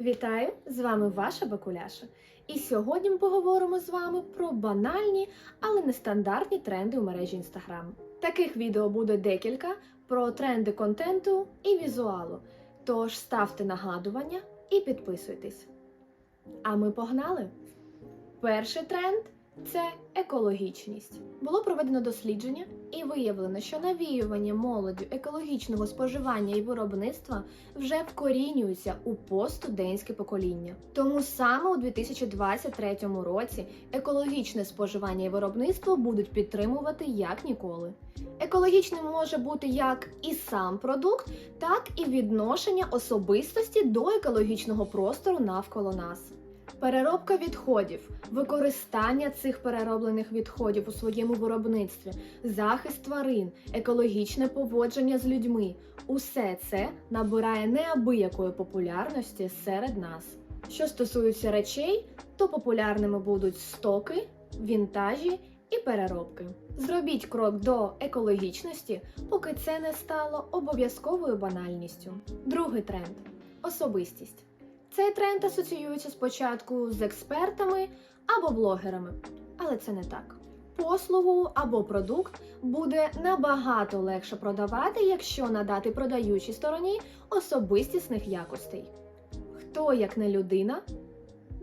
Вітаю! З вами ваша Бакуляша. І сьогодні ми поговоримо з вами про банальні, але нестандартні тренди у мережі Instagram. Таких відео буде декілька про тренди контенту і візуалу. Тож ставте нагадування і підписуйтесь. А ми погнали! Перший тренд це екологічність. Було проведено дослідження і виявлено, що навіювання молоддю екологічного споживання і виробництва вже вкорінюються у постстудентське покоління. Тому саме у 2023 році екологічне споживання і виробництво будуть підтримувати як ніколи. Екологічним може бути як і сам продукт, так і відношення особистості до екологічного простору навколо нас. Переробка відходів, використання цих перероблених відходів у своєму виробництві, захист тварин, екологічне поводження з людьми усе це набирає неабиякої популярності серед нас. Що стосується речей, то популярними будуть стоки, вінтажі і переробки. Зробіть крок до екологічності, поки це не стало обов'язковою банальністю. Другий тренд особистість. Цей тренд асоціюється спочатку з експертами або блогерами, але це не так. Послугу або продукт буде набагато легше продавати, якщо надати продаючій стороні особистісних якостей. Хто, як не людина,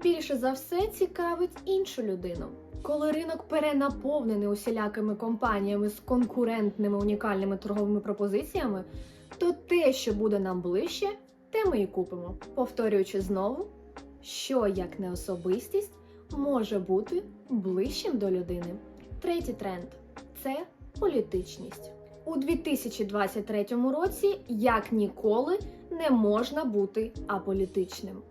більше за все цікавить іншу людину. Коли ринок перенаповнений усілякими компаніями з конкурентними унікальними торговими пропозиціями, то те, що буде нам ближче, те ми і купимо. Повторюючи знову, що як не особистість може бути ближчим до людини. Третій тренд це політичність. У 2023 році, як ніколи, не можна бути аполітичним.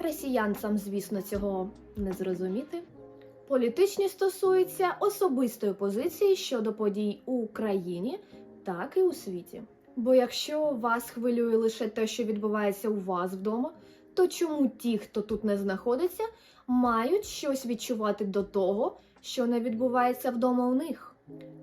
Росіянцям, звісно, цього не зрозуміти. Політичність стосується особистої позиції щодо подій у Україні, так і у світі. Бо якщо вас хвилює лише те, що відбувається у вас вдома, то чому ті, хто тут не знаходиться, мають щось відчувати до того, що не відбувається вдома у них?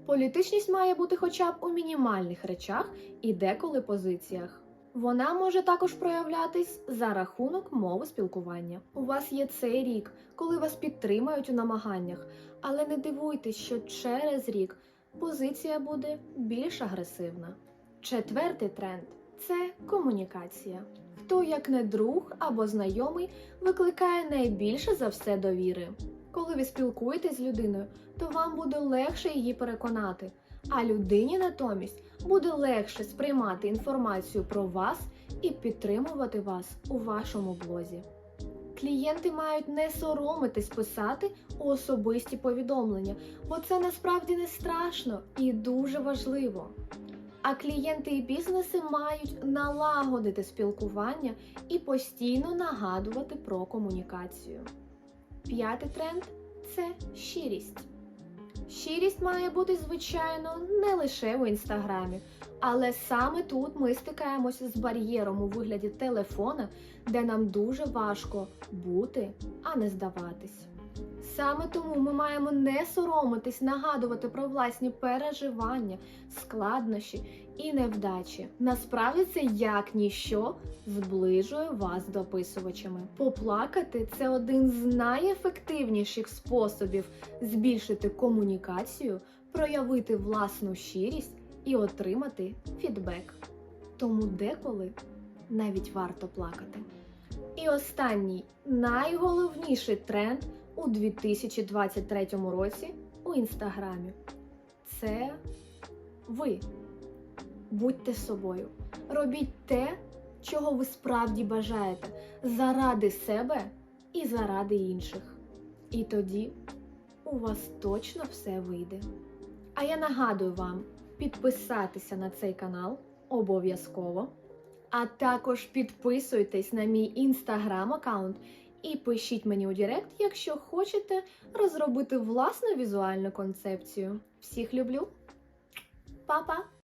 Політичність має бути хоча б у мінімальних речах і деколи позиціях. Вона може також проявлятись за рахунок мови спілкування. У вас є цей рік, коли вас підтримають у намаганнях, але не дивуйтесь, що через рік позиція буде більш агресивна. Четвертий тренд це комунікація. Хто, як не друг або знайомий, викликає найбільше за все довіри. Коли ви спілкуєтесь з людиною, то вам буде легше її переконати, а людині натомість буде легше сприймати інформацію про вас і підтримувати вас у вашому блозі. Клієнти мають не соромитись писати у особисті повідомлення, бо це насправді не страшно і дуже важливо. А клієнти і бізнеси мають налагодити спілкування і постійно нагадувати про комунікацію. П'ятий тренд це щирість. Щирість має бути, звичайно, не лише у інстаграмі, але саме тут ми стикаємося з бар'єром у вигляді телефона, де нам дуже важко бути, а не здаватись. Саме тому ми маємо не соромитись нагадувати про власні переживання, складнощі і невдачі. Насправді це як ніщо зближує вас з дописувачами. Поплакати це один з найефективніших способів збільшити комунікацію, проявити власну щирість і отримати фідбек. Тому деколи навіть варто плакати. І останній найголовніший тренд у 2023 році у інстаграмі це ви. Будьте собою. Робіть те, чого ви справді бажаєте, заради себе і заради інших. І тоді у вас точно все вийде. А я нагадую вам підписатися на цей канал обов'язково. А також підписуйтесь на мій інстаграм аккаунт і пишіть мені у Директ, якщо хочете розробити власну візуальну концепцію. Всіх люблю. Па-па!